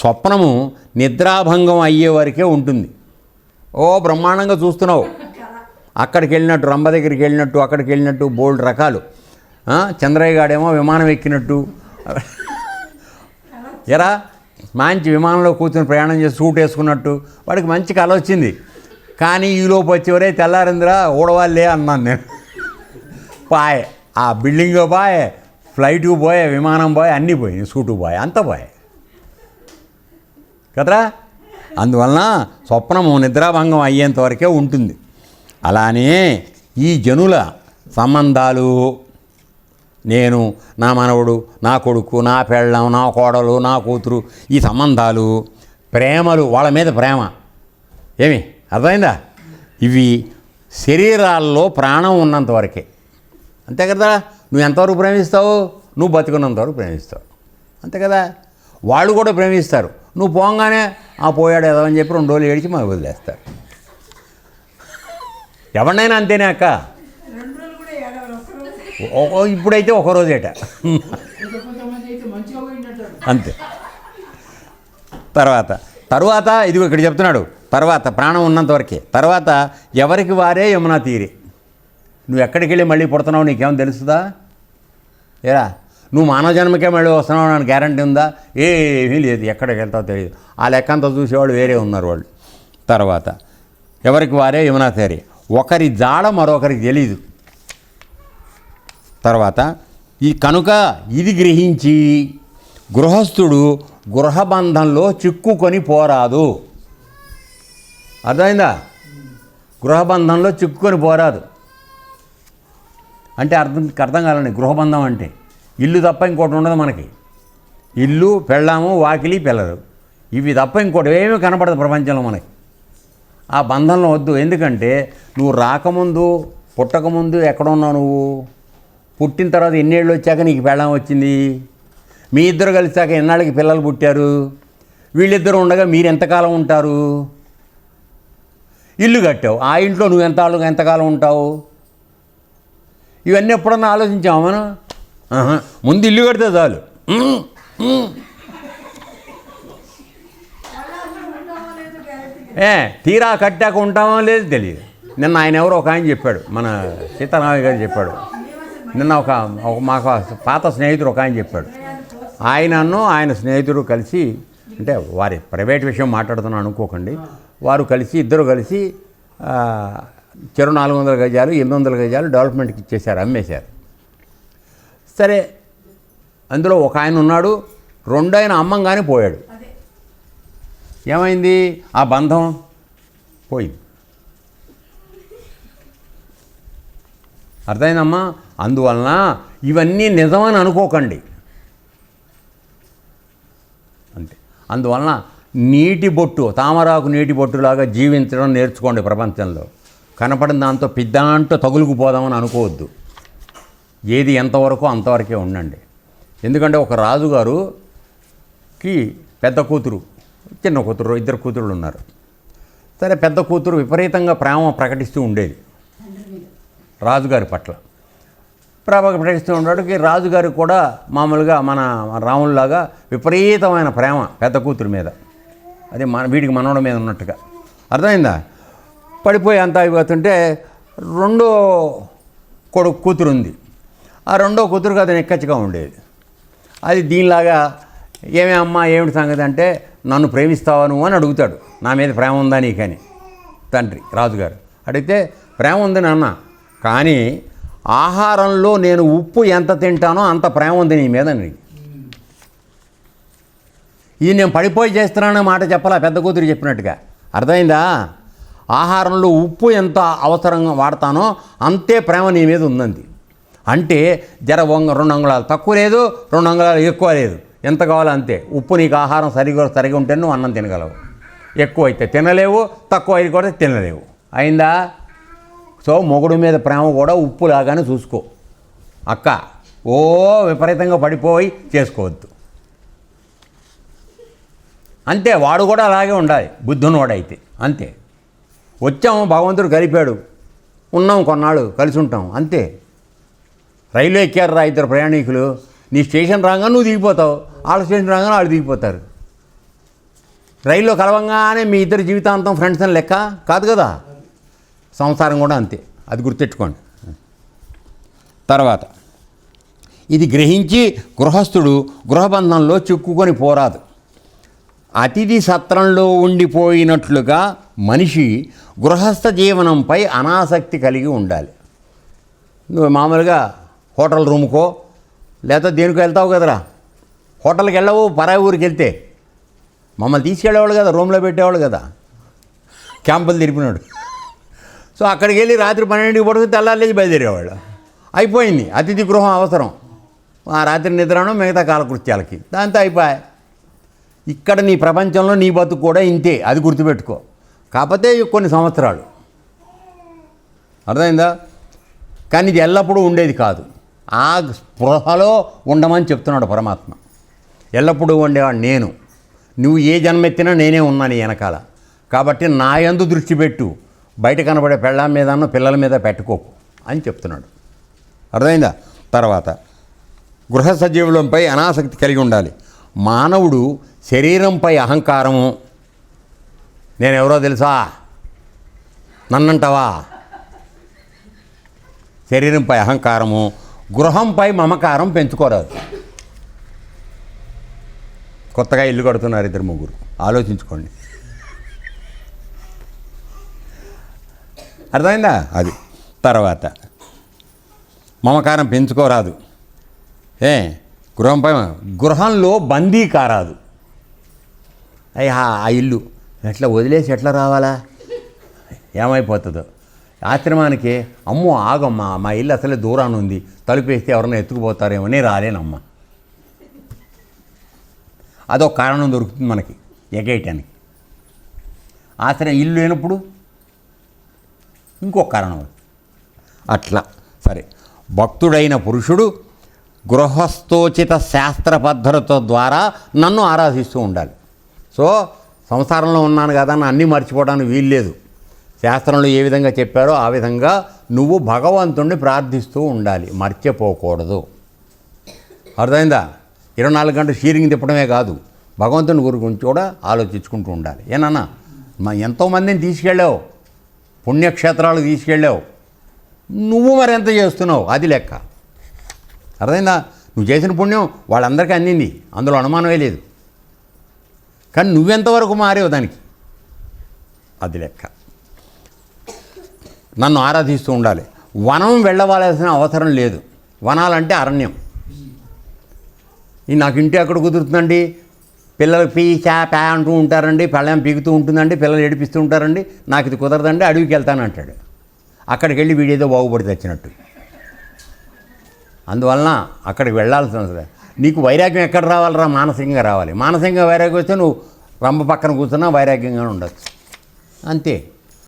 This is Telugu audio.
స్వప్నము నిద్రాభంగం అయ్యే వరకే ఉంటుంది. ఓ బ్రహ్మాండంగా చూస్తున్నావు. అక్కడికి వెళ్ళినట్టు రంభ దగ్గరికి వెళ్ళినట్టు అక్కడికి వెళ్ళినట్టు బోల్డ్ రకాలు. చంద్రయ్య గాడేమో విమానం ఎక్కినట్టు. ఎరా మంచి విమానంలో కూర్చొని ప్రయాణం చేసి సూట్ వేసుకున్నట్టు. వాడికి మంచి కళ వచ్చింది. కానీ ఈలోపు వచ్చేవరే తెల్లారిందిరా ఊడవాళ్ళే అన్నాను నేను. పాయ్ ఆ బిల్డింగ్ పోయే ఫ్లైట్ పోయే విమానం పోయే అన్నీ పోయాయి సూటు పోయే అంత పోయే. కదరా? అందువలన స్వప్నము నిద్రాభంగం అయ్యేంత వరకే ఉంటుంది. అలానే ఈ జనుల సంబంధాలు నేను నా మనవడు నా కొడుకు నా పెళ్ళం నా కోడలు నా కూతురు ఈ సంబంధాలు ప్రేమలు వాళ్ళ మీద ప్రేమ. ఏమి? అర్థమైందా? ఇవి శరీరాల్లో ప్రాణం ఉన్నంత వరకే. అంతే కదా నువ్వు ఎంతవరకు ప్రేమిస్తావు? నువ్వు బతుకున్నంత వరకు ప్రేమిస్తావు. అంతే కదా? వాళ్ళు కూడా ప్రేమిస్తారు. నువ్వు పోగానే ఆ పోయాడు ఏదో అని చెప్పి రెండు రోజులు ఏడిచి మాకు వదిలేస్తారు. ఎవరినైనా అంతేనే అక్క? ఇప్పుడైతే ఒక రోజేట. అంతే. తర్వాత తరువాత ఇదిగో ఇక్కడ చెప్తున్నాడు తర్వాత ప్రాణం ఉన్నంత వరకే. తర్వాత ఎవరికి వారే యమునా తీరి. నువ్వు ఎక్కడికి వెళ్ళి మళ్ళీ పుడుతున్నావు నీకేం తెలుస్తుందా ఏరా? నువ్వు మానవ జన్మకే మళ్ళీ వస్తున్నావు అని గ్యారంటీ ఉందా? ఏమీ లేదు. ఎక్కడికి వెళ్తావు తెలియదు. ఆ లెక్కంతా చూసేవాళ్ళు వేరే ఉన్నారు వాళ్ళు. తర్వాత ఎవరికి వారే యమునా సరే ఒకరి జాడ మరొకరికి తెలియదు తర్వాత ఈ కనుక ఇది గ్రహించి గృహస్థుడు గృహబంధంలో చిక్కుకొని పోరాదు. అర్థమైందా? గృహబంధంలో చిక్కుకొని పోరాదు. అంటే అర్థం అర్థం కాలండి. గృహబంధం అంటే ఇల్లు తప్ప ఇంకోటి ఉండదు మనకి. ఇల్లు పెళ్ళాము వాకిలి పిల్లలు. ఇవి తప్ప ఇంకోటి ఏమీ కనపడదు ప్రపంచంలో మనకి. ఆ బంధంలో వద్దు. ఎందుకంటే నువ్వు రాకముందు పుట్టకముందు ఎక్కడున్నావు నువ్వు? పుట్టిన తర్వాత ఎన్నేళ్ళు వచ్చాక నీకు పెళ్ళం వచ్చింది? మీ ఇద్దరు కలిసాక ఎన్నాళ్ళకి పిల్లలు పుట్టారు? వీళ్ళిద్దరు ఉండగా మీరు ఎంతకాలం ఉంటారు? ఇల్లు కట్టావు. ఆ ఇంట్లో నువ్వు ఎంత ఎంతకాలం ఉంటావు? ఇవన్నీ ఎప్పుడన్నా ఆలోచించావు మనం? ముందు ఇల్లు కడితే చాలు. ఏ తీరా కట్టాక ఉంటామో లేదు తెలియదు. నిన్న ఆయన ఎవరో ఒక ఆయన చెప్పాడు మన సీతారామయ్య గారు చెప్పాడు. నిన్న ఒక ఒక మాకు పాత స్నేహితుడు ఒక ఆయన చెప్పాడు. ఆయనను ఆయన స్నేహితుడు కలిసి అంటే వారి ప్రైవేట్ విషయం మాట్లాడుతున్నాను అనుకోకండి. వారు కలిసి ఇద్దరు కలిసి చెరు నాలుగు వందల గజాలు ఎనిమిది వందల గజాలు డెవలప్మెంట్కి ఇచ్చేశారు అమ్మేశారు. సరే అందులో ఒక ఆయన ఉన్నాడు రెండు ఆయన అమ్మంగానే పోయాడు. ఏమైంది? ఆ బంధం పోయింది. అర్థమైందమ్మా? అందువలన ఇవన్నీ నిజమని అనుకోకండి. అంతే. అందువలన నీటి బొట్టు తామరాకు నీటి బొట్టులాగా జీవించడం నేర్చుకోండి ప్రపంచంలో. కనపడిన దాంతో పిద్దాంటో తగులుకుపోదామని అనుకోవద్దు. ఏది ఎంతవరకు అంతవరకే ఉండండి. ఎందుకంటే ఒక రాజుగారుకి పెద్ద కూతురు చిన్న కూతురు ఇద్దరు కూతురులు ఉన్నారు. సరే పెద్ద కూతురు విపరీతంగా ప్రేమ ప్రకటిస్తూ ఉండేది రాజుగారి పట్ల. ప్రేమ ప్రకటిస్తూ ఉండడానికి రాజుగారు కూడా మామూలుగా మన రాముల్లాగా విపరీతమైన ప్రేమ పెద్ద కూతురు మీద. అది మన వీడికి మనవడం మీద ఉన్నట్టుగా. అర్థమైందా? పడిపోయి అంత అయిపోతుంటే రెండో కొడుకు కూతురు ఉంది ఆ రెండో కూతురుకి అది నెక్కచ్చిగా ఉండేది. అది దీనిలాగా ఏమే అమ్మా ఏమిటి సంగతి అంటే నన్ను ప్రేమిస్తావా నువ్వు అని అడుగుతాడు. నా మీద ప్రేమ ఉందా నీకని? తండ్రి రాజుగారు. అడిగితే ప్రేమ ఉంది నాన్న కానీ ఆహారంలో నేను ఉప్పు ఎంత తింటానో అంత ప్రేమ ఉంది నీ మీద నీకు. ఇది నేను పడిపోయి చేస్తున్నాననే మాట చెప్పాలా పెద్ద కూతురు చెప్పినట్టుగా. అర్థమైందా? ఆహారంలో ఉప్పు ఎంత అవసరంగా వాడతానో అంతే ప్రేమ నీ మీద ఉందంది. అంటే జర వంగ రెండు అంగుళాలు తక్కువ లేదు రెండు అంగుళాలు ఎక్కువ లేదు. ఎంత కావాలో అంతే. ఉప్పు నీకు ఆహారం సరిగా సరిగా ఉంటే నువ్వు అన్నం తినగలవు. ఎక్కువ అయితే తినలేవు తక్కువ అయితే కూడా తినలేవు. అయిందా? సో మొగుడు మీద ప్రేమ కూడా ఉప్పు లాగానే చూసుకో. అక్క ఓ విపరీతంగా పడిపోయి చేసుకోవద్దు. అంతే వాడు కూడా అలాగే ఉండాలి. బుద్ధున్నవాడైతే అంతే. వచ్చాము భగవంతుడు కలిపాడు. ఉన్నాం కొన్నాళ్ళు కలిసి ఉంటాం. అంతే. రైలు ఎక్కారు రా ఇద్దరు ప్రయాణికులు. నీ స్టేషన్ రాగానే నువ్వు దిగిపోతావు. వాళ్ళ స్టేషన్ రాగానే వాళ్ళు దిగిపోతారు. రైల్లో కలవంగానే మీ ఇద్దరు జీవితాంతం ఫ్రెండ్స్ అని లెక్క? కాదు కదా? సంసారం కూడా అంతే. అది గుర్తెట్టుకోండి తర్వాత ఇది గ్రహించి గృహస్థుడు గృహబంధంలో చిక్కుకొని పోరాదు. అతిథి సత్రంలో ఉండిపోయినట్లుగా మనిషి గృహస్థ జీవనంపై అనాసక్తి కలిగి ఉండాలి. నువ్వు మామూలుగా హోటల్ రూమ్కో లేదా దేనికో వెళ్తావు కదరా. హోటల్కి వెళ్ళవు పరాయి ఊరికి వెళ్తే. మమ్మల్ని తీసుకెళ్ళేవాళ్ళు కదా రూమ్లో పెట్టేవాళ్ళు కదా. క్యాంపులు తిరిపినాడు. సో అక్కడికి వెళ్ళి రాత్రి పన్నెండుకి పడుకుని తెల్లారేసి బయలుదేరేవాళ్ళు. అయిపోయింది అతిథి గృహం అవసరం. ఆ రాత్రి నిద్రను మిగతా కాలకృత్యాలకి. దాంతో అయిపోయాయి. ఇక్కడ నీ ప్రపంచంలో నీ బతుకు కూడా ఇంతే అది గుర్తుపెట్టుకో. కాకపోతే కొన్ని సంవత్సరాలు. అర్థమైందా? కానీ ఇది ఎల్లప్పుడూ ఉండేది కాదు. ఆ స్పృహలో ఉండమని చెప్తున్నాడు పరమాత్మ. ఎల్లప్పుడూ ఉండేవాడు నేను. నువ్వు ఏ జన్మెత్తినా నేనే ఉన్నాను వెనకాల. కాబట్టి నా యందు దృష్టి పెట్టు. బయట కనబడే పెళ్ళాం మీదనో పిల్లల మీద పెట్టుకోకు అని చెప్తున్నాడు. అర్థమైందా? తర్వాత గృహ సజీవులంపై అనాసక్తి కలిగి ఉండాలి. మానవుడు శరీరంపై అహంకారము. నేనెవరో తెలుసా? నన్నంటావా? శరీరంపై అహంకారము. గృహంపై మమకారం పెంచుకోరాదు. కొత్తగా ఇల్లు కడుతున్నారు ఇద్దరు ముగ్గురు. ఆలోచించుకోండి. అర్థమైందా? అది. తర్వాత. మమకారం పెంచుకోరాదు. ఏ? గృహంపై గృహంలో బందీ కారాదు అయ్యా ఆ ఇల్లు ఎట్లా వదిలేసి ఎట్లా రావాలా? ఏమైపోతుందో? ఆశ్రమానికి అమ్మో ఆగమ్మా మా ఇల్లు అసలే దూరాన్ని ఉంది తలుపేస్తే ఎవరైనా ఎత్తుకుపోతారేమో నేను రాలేనమ్మా. అదొక కారణం దొరుకుతుంది మనకి ఎగేయటానికి. ఆశ్రయం ఇల్లు లేనప్పుడు ఇంకొక కారణం అట్లా సరే. భక్తుడైన పురుషుడు గృహస్థోచిత శాస్త్ర పద్ధతుల ద్వారా నన్ను ఆరాధిస్తూ ఉండాలి. సో సంసారంలో ఉన్నాను కదా అని అన్నీ మర్చిపోవడానికి వీల్లేదు. శాస్త్రంలో ఏ విధంగా చెప్పారో ఆ విధంగా నువ్వు భగవంతుణ్ణి ప్రార్థిస్తూ ఉండాలి. మర్చిపోకూడదు. అర్థమైందా? ఇరవై నాలుగు గంటలు షీరింగ్ తిప్పడమే కాదు. భగవంతుని గురించి కూడా ఆలోచించుకుంటూ ఉండాలి. ఏనన్నా మా ఎంతోమందిని తీసుకెళ్ళావు. పుణ్యక్షేత్రాలకు తీసుకెళ్ళావు. నువ్వు మరి ఎంత చేస్తున్నావు? అది లెక్క. అర్థమైందా? నువ్వు చేసిన పుణ్యం వాళ్ళందరికీ అందింది. అందులో అనుమానమే లేదు. కానీ నువ్వెంతవరకు మారేవు దానికి? అది లెక్క. నన్ను ఆరాధిస్తూ ఉండాలి. వనం వెళ్ళవలసిన అవసరం లేదు. వనాలంటే అరణ్యం. ఈ నాకు ఇంటి ఎక్కడ కుదురుతుందండి? పిల్లలు పీ చా ప్యా అంటూ ఉంటారండి. పెళ్ళం పీగుతూ ఉంటుందండి. పిల్లలు ఏడిపిస్తూ ఉంటారండి. నాకు ఇది కుదరదండి. అడవికి వెళ్తాను అంటాడు. అక్కడికి వెళ్ళి వీడేదో బాగుపడి తెచ్చినట్టు. అందువలన అక్కడికి వెళ్ళాల్సిన అవసరం నీకు వైరాగ్యం ఎక్కడ రావాలరా? మానసికంగా రావాలి. మానసికంగా వైరాగ్యం వస్తే నువ్వు రంభ పక్కన కూర్చున్నా వైరాగ్యంగా ఉండొచ్చు. అంతే.